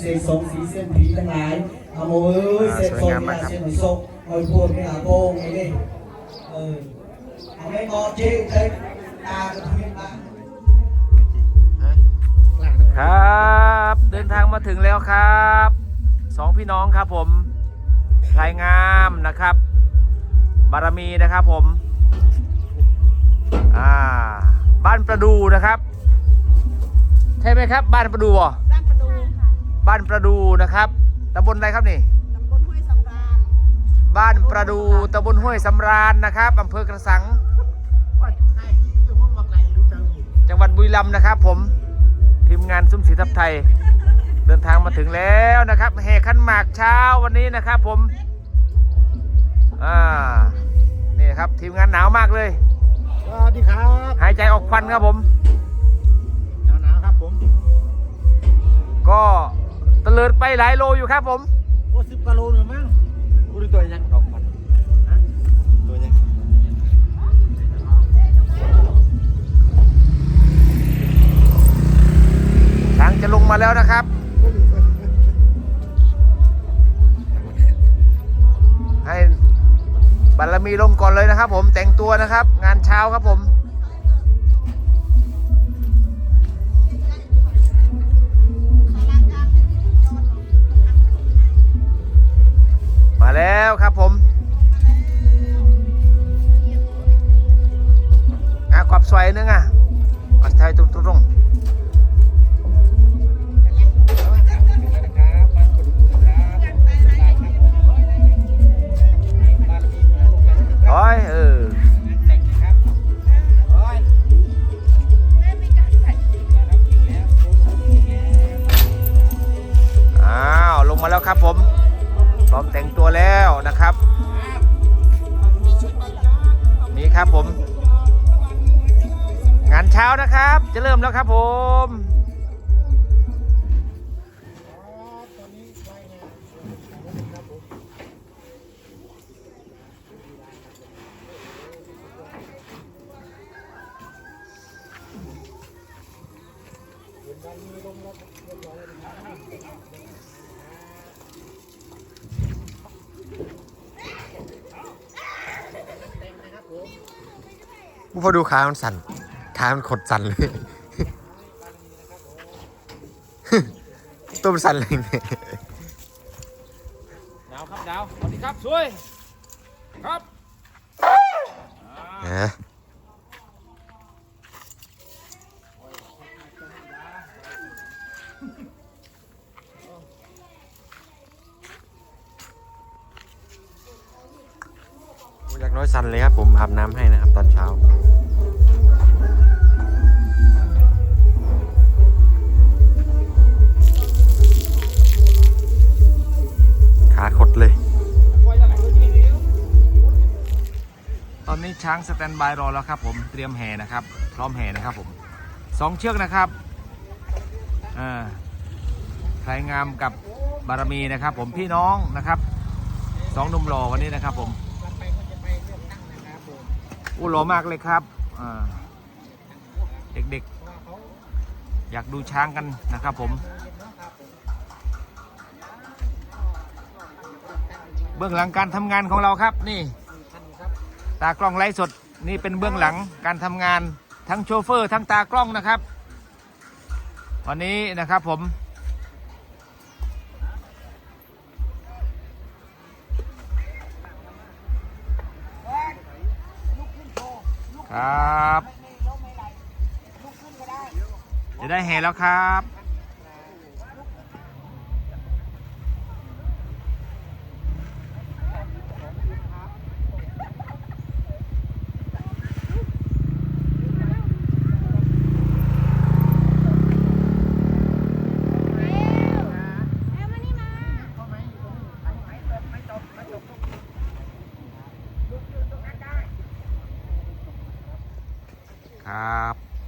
เส้นสงสีเส้นผีทั้งหลายเอาโมเอ้ยเส้นสงนี่เส้นหอยศกหอยพวงนี่อาโกงไอ้นี่เออเอาไม่งอเจ๊เจ๊ตากระเทียมบ้างครับเดินทางมาถึงแล้วครับสองพี่น้องครับผมพลายงามนะครับ บารมีนะครับผมอ่าบ้านประดูนะครับ ใช่ไหมครับ บ้านประดูอะ บ้านประดูนะครับตำบลอะไรครับนี่ตำบลห้วยสำราญบ้านประดูตำบลห้วยสำราญนะครับอำเภอกระสัง จังหวัดบุรีรัมย์นะครับผมทีมงานซุ้มสีทับไทย เดินทางมาถึงแล้วนะครับแห่ขันหมากเช้าวันนี้นะครับผมอ่านี่นะครับทีมงานหนาวมากเลย สวัสดีครับหายใจออกควันครับผม หนาวหนาวๆครับผม ก็ ตะเลิดไปหลายโลอยู่ครับผมโอ้สิบกิโลหนึ่งมั้งกูดูตัวยังดอกมันฮะตัวยังช้างจะลงมาแล้วนะครับให้บารมีลงก่อนเลยนะครับ ผมแต่งตัวนะครับ งานเช้าครับผม แล้วครับผมอะกอบสวยนึงอะอัดไทยตรงตรง มแล้วครับผมพอดูขามันสั่นขามันขดสั่นเลย ตัวมันสั่นเลยเนี่ยดาวครับดาวสวัสดีครับสวย ครับฮะอยากน้อยสั่นเลยครับผมอาบน้ำให้นะครับตอนเช้า ขาขดเลย ตอนนี้ช้างสแตนบายรอแล้วครับ ผมเตรียมแห่นะครับ พร้อมแห่นะครับผมสองเชือกนะครับอ่าไทยงามกับบารมีนะครับ ผมพี่น้องนะครับสองนุ่มหล่อวันนี้นะครับ ผมอู้หล่อมากเลยครับอ่าเด็กๆ อยากดูช้างกันนะครับผม เบื้องหลังการทำงานของเราครับนี่ ตากล้องไลฟ์สดนี่เป็นเบื้องหลังการทำงานทั้งโชเฟอร์ทั้งตากล้องนะครับ วันนี้นะครับผม ครับ จะได้แห่แล้วครับ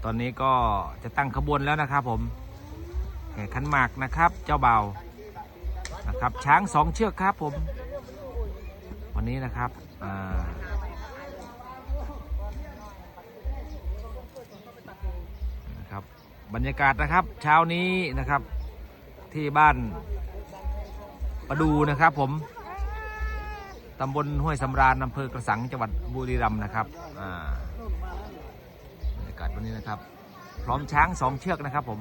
ตอ นี้ก็จะตั้งขบวนแล้วนะครับผมแห่ขันหมากนะครับ เจ้าเบานะครับช้างสองเชือกครับผม วันนี้นะครับอ่านะครับบรรยากาศนะครับเช้านี้นะครับที่บ้านประดูนะครับผมตำบลห้วยสำราญอำเภอกระสังจังหวัดบุรีรัมย์นะครับอ่า บรรยากาศวันนี้นะครับ พร้อมช้างสองเชือกนะครับผม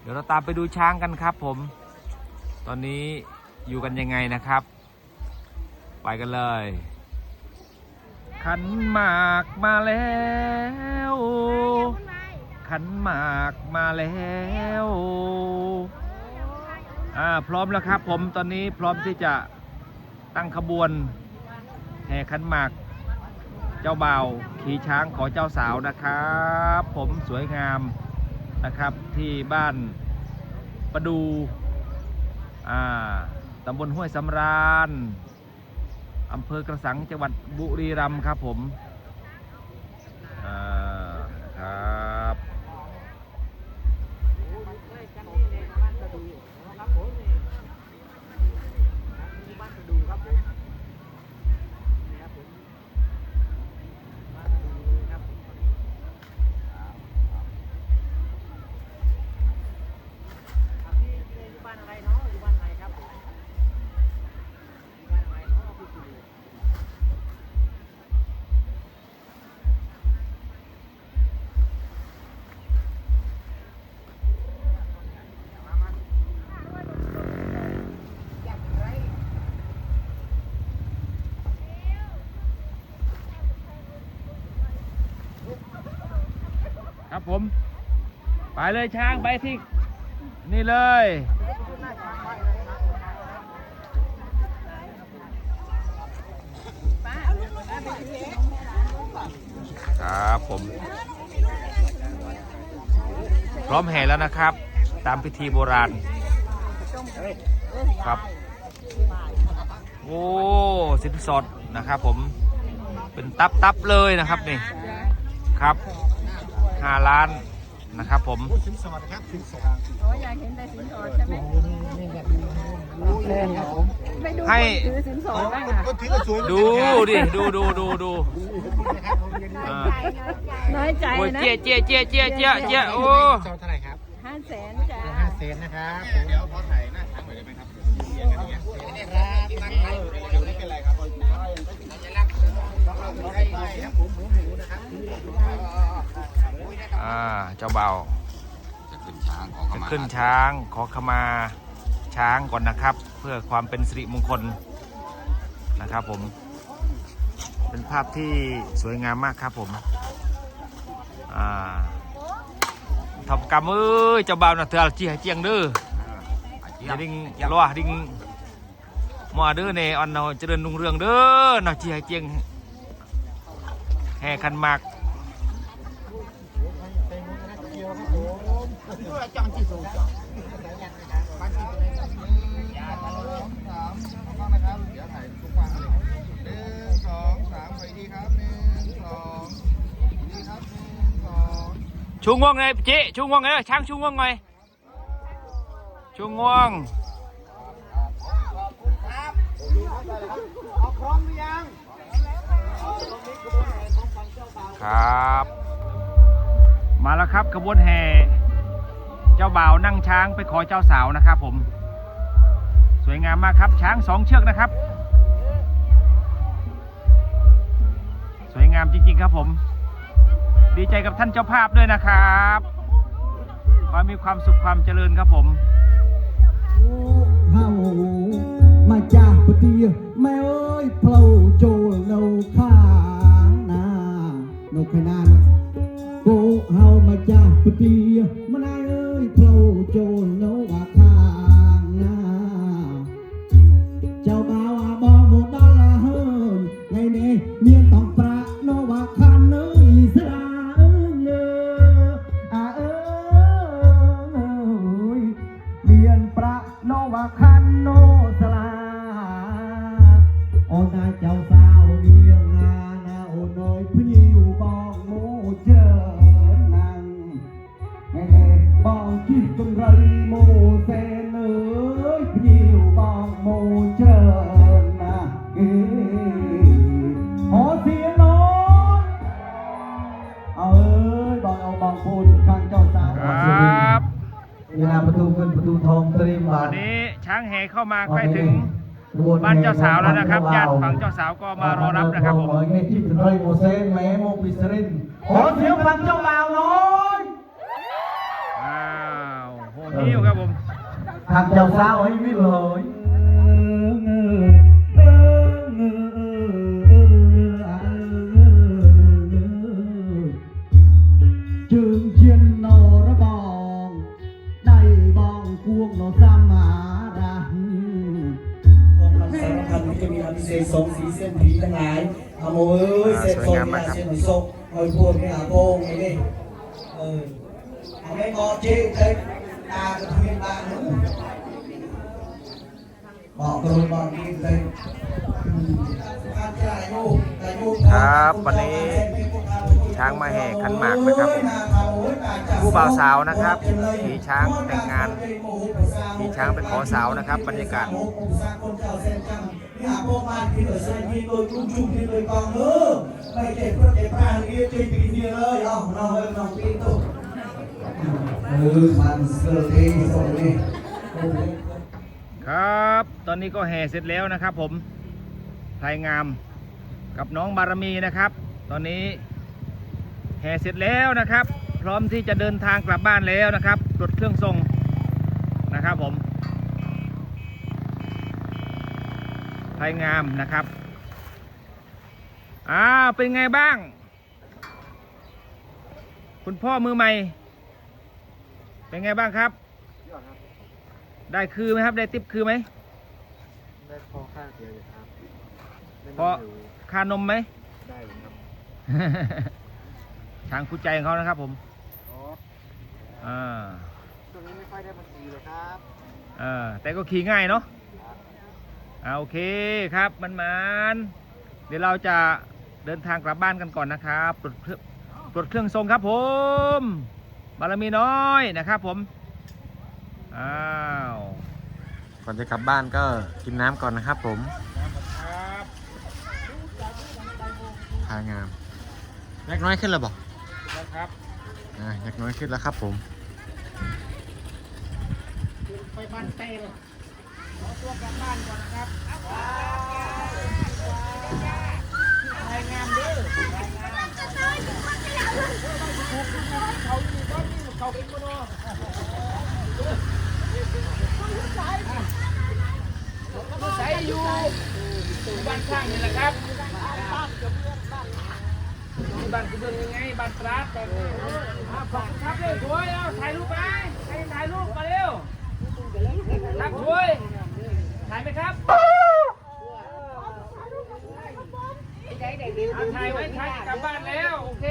เดี๋ยวเราตามไปดูช้างกันครับผม ตอนนี้อยู่กันยังไงนะครับ ไปกันเลย ขันหมากมาแล้วขันหมากมาแล้วอ่าพร้อมแล้วครับผมตอนนี้พร้อมที่จะตั้งขบวนแห่ขันหมาก จ้าบ่าวขี่ช้างขอเจ้าสาวนะครับ ผมสวยงามนะครับที่บ้านประดูอ่าตำบลห้วยสำราญอำเภอกระสังจังหวัดบุรีรัมย์ครับผม ผม ไปเลยช้างไปที่ นี่เลย ครับผม พร้อมแห่แล้วนะครับ ตามพิธีโบราณ ครับ โอ้สินสดนะครับผมเป็นตับตับๆเลยนะครับนี่ ครับาล้านนะครับผมสินสอดครับสินสอดโอ้ยอยากเห็นแต่สินสอดใช่ไหมไม่ดูให้คนถือสินสอดบ้างอะก็ถือว่าสวยดูดิ ดูดูดูดูอ่าน้อยใจโอ้ยนะเจี๊ยเจี๊ยเจี๊ยเจี๊ยเจี๊ยเจี๊ยโอ้สอดเท่าไหร่ครับห้าแสนจ้าห้าเซนนะครับเดี๋ยวขอถ่ายหน้าช้างหน่อยได้ไหมครับเดี๋ยวนั่งไว้เดี๋ยวนี้เป็นไรครับ ผมหมูหมูนะครับอ่าเจ้าเบาจะขึ้นช้างขอจะเข้ามาขึ้นช้างขอขมาช้างก่อนนะครับ เพื่อความเป็นสิริมงคลนะครับผม เป็นภาพที่สวยงามมากครับผมอ่าทำกรรมเอ้ยเจ้าบ่าวนะเธอจีให้เจียงเด้ออาเจีอยย่าบดิ้งรัวดิ้งมาเด้อเนออนเนาเจริญรุ่งเรืองเด้อนะจีให้เจียงแห่ขันหมาก งสองชูงวงไงเจ๊ชูงวงไงช้างชูงวงไงชูงวงพร้อมหรือยังครับ มาแล้วครับขบวนแห่ เจ้าบ่าวนั่งช้างไปขอเจ้าสาวนะครับผม สวยงามมากครับช้างสองเชือกนะครับ สวยงามจริง ๆ ครับผม ดีใจกับท่านเจ้าภาพด้วยนะครับขอมีความสุขความเจริญครับผมเฮามาจากปฏิแม่เอ้ยเพลาโจลเนาข้างน้าโนขนานโกเฮามาจากปฏิ ดกันไรโมเซนเอ้ยพี่บองโมเจริญนะเอ้ยขอเสียงหน้อยเอาเอ้ยบองเอาบองพูดข้างเจ้าสาประตูเงินประตูทองเตรียมบาวัทนนี้ช้างแห่เข้ามาใกล้ถึง บ้านเจ้าสาวแล้วนะครับญาติฝั่งเจ้าสาวก็มารอรับนะครับผมนี่ที่ถนนโมเสสแม่โมปิสรินขอเสียงฟังเจ้าบ่าวหน่อยอ้าวโหนิ้วครับผมทางเจ้าสาวให้ไม่เลย โมเอ้ยเส้นสงเนี่ยเส้นหอยศกหอยพวงเนี่ยโกงไอ้นี่เออเอาไม่งอเจ๊เจ๊ตากระเทียมบางนู้นบอกตัวบอกดีเลยอืมการจ่ายลูกจ่ายลูกครับวันนี้ช้างมาแห่ขันหมากนะครับผมผู้บ่าวสาวนะครับขี่ช้างแต่งงานขี่ช้างเป็นขอสาวนะครับบรรยากาศ ไปหาพ่อบ้านที่ตัวใส่ที่เลยจุ้งจุ่มที่เลยกองเออไม่เก็บพระเก็บปลาเรีเกตีปีนี่เลยเอาเองเฮ้ยน้องปีตุกเออมันเสือเทสุดนี่ครับ ตอนนี้ก็แห่เสร็จแล้วนะครับ ผมไทยงามกับน้องบารมีนะครับ ตอนนี้แห่เสร็จแล้วนะครับ พร้อมที่จะเดินทางกลับบ้านแล้วนะครับรถเครื่องทรงนะครับผม พลายงามนะครับอ้าวเป็นไงบ้าง คุณพ่อมือใหม่ เป็นไงบ้างครับได้คือไหมครับ ได้ติปคือไหมได้พอค่าเดียวครับพอค่านมไหม ได้ครับช้างคู่ใจของเขานะครับผมอ๋ออ่า ช่วงนี้ไม่ค่อยได้มาขี่เลยครับ เออแต่ก็ขี่ง่ายเนาะ อ่าโอเคครับมันมันๆเดี๋ยวเราจะเดินทางกลับบ้านกันก่อนนะครับตรวจเครื่องตรวจเครื่องทรงครับผม บารมีน้อยนะครับผม อ้าวก่อนจะกลับบ้านก็กินน้ำก่อนนะครับผมครับพางามยักษ์น้อยขึ้นแล้วบอกนะครับอ่ายักษ์น้อยขึ้นแล้วครับผม ไปบ้านเต้ ใส่อยู่บ้านข้างนี่แหละครับบ้านคือเบิ่งยังไงบ้านตราดบบนี้อ่าขอบคุณครับเลยสวยเอาถ่ายรูปไปใครถ่ายรูปมาเร็วรับช่วย ถ่ายไหมครับเอาถ่ายไว้ถ่ายกลับบ้านแล้วโอเค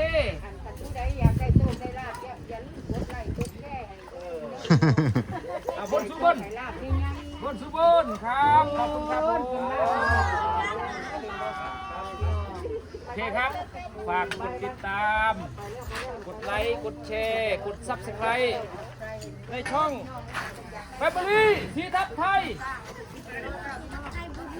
เอาบนสุบนบนสุบนครับ ขอบคุณครับผมโอเคครับ ฝากกดติดตาม กดไลค์ กดแชร์ กดซับสไครต์ในช่องแฟมิลี่ทีทัพไทย